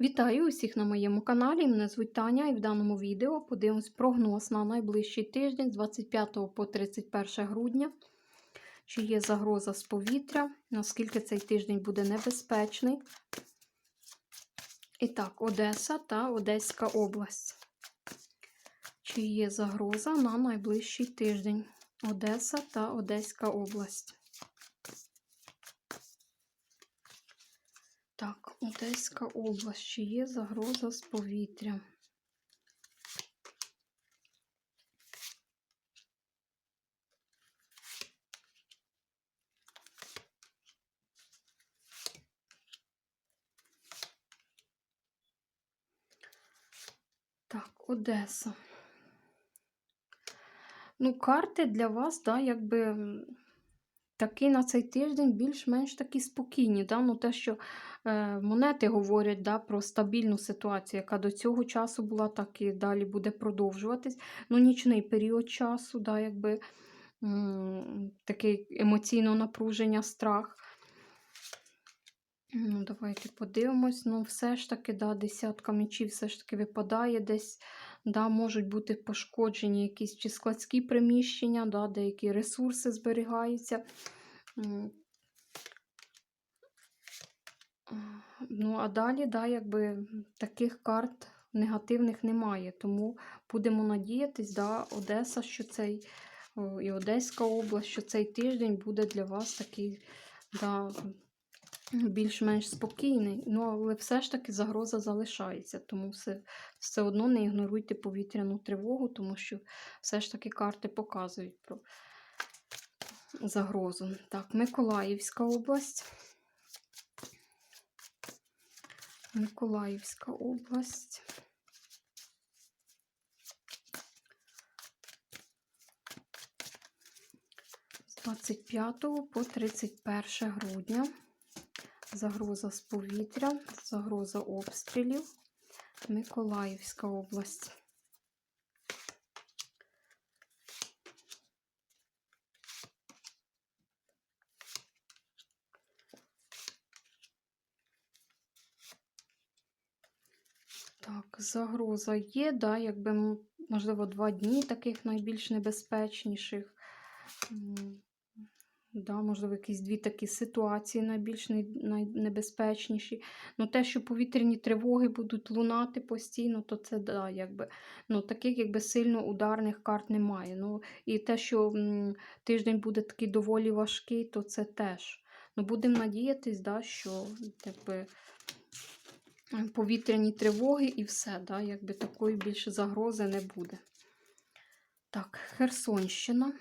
Вітаю усіх на моєму каналі. Мене звуть Таня і в даному відео подивимось прогноз на найближчий тиждень з 25 по 31 грудня. Чи є загроза з повітря, наскільки цей тиждень буде небезпечний. І так, Одеса та Одеська область. Чи є загроза на найближчий тиждень? Одеса та Одеська область. Так, Одеська область. Чи є загроза з повітря? Так, Одеса. Ну, карти для вас, да, якби такі на цей тиждень більш-менш такі спокійні. Да? Ну, те, що е, монети говорять да, про стабільну ситуацію, яка до цього часу була, так і далі буде продовжуватись. Ну, нічний період часу, да, якби таке емоційне напруження, страх. Ну, Давайте подивимось. Ну, все ж таки, да, десятка мечів все ж таки випадає десь. Да, Можуть бути пошкоджені якісь чи складські приміщення, да, деякі ресурси зберігаються. Ну, а далі, да, якби таких карт негативних немає. Тому будемо надіятись, да, Одеса, що цей і Одеська область, що цей тиждень буде для вас такий да, більш-менш спокійний. Ну, але все ж таки загроза залишається. Тому все, все одно не ігноруйте повітряну тривогу, тому що все ж таки карти показують про загрозу. Так, Миколаївська область. Миколаївська область. З 25 по 31 грудня. Загроза з повітря, загроза обстрілів. Миколаївська область. Так, загроза є, да, якби, можливо, два дні таких найбільш небезпечніших. Да, можливо, якісь дві такі ситуації найбільш най- найнебезпечніші. Ну, те, що повітряні тривоги будуть лунати постійно, то це да, якби, ну, таких якби сильно ударних карт немає. Ну, і те, що м, тиждень буде такий доволі важкий, то це теж. Ну, будемо надіятись, да, що якби, повітряні тривоги і все, да, якби такої більше загрози не буде. Так, Херсонщина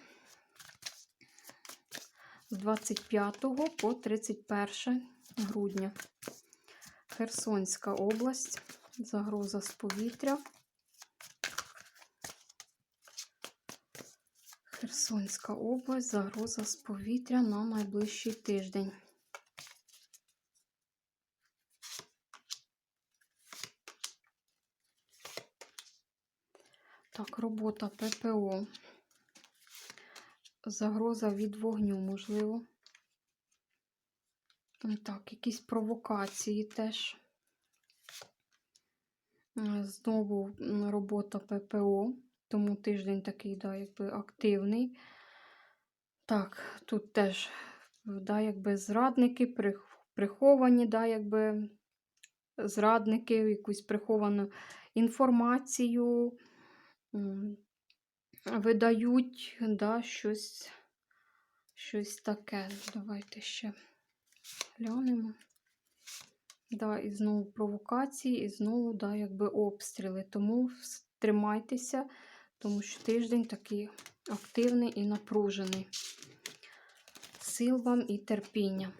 з 25 по 31 грудня. Херсонська область, загроза з повітря. Херсонська область, загроза з повітря на найближчий тиждень. Так, робота ППО. Загроза від вогню, можливо. Так, якісь провокації теж. Е, Знову робота ППО, тому тиждень такий, да, якби активний. Так, тут теж, да, якби зрадники, приховані, да, якби зрадники, якусь приховану інформацію видають да, щось, щось таке. Давайте ще глянемо. Да, І знову провокації, і знову да, якби обстріли. Тому тримайтеся, тому що тиждень такий активний і напружений. Сил вам і терпіння.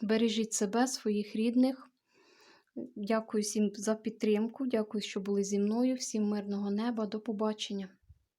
Бережіть себе, своїх рідних. Дякую всім за підтримку. Дякую, що були зі мною. Всім мирного неба. До побачення.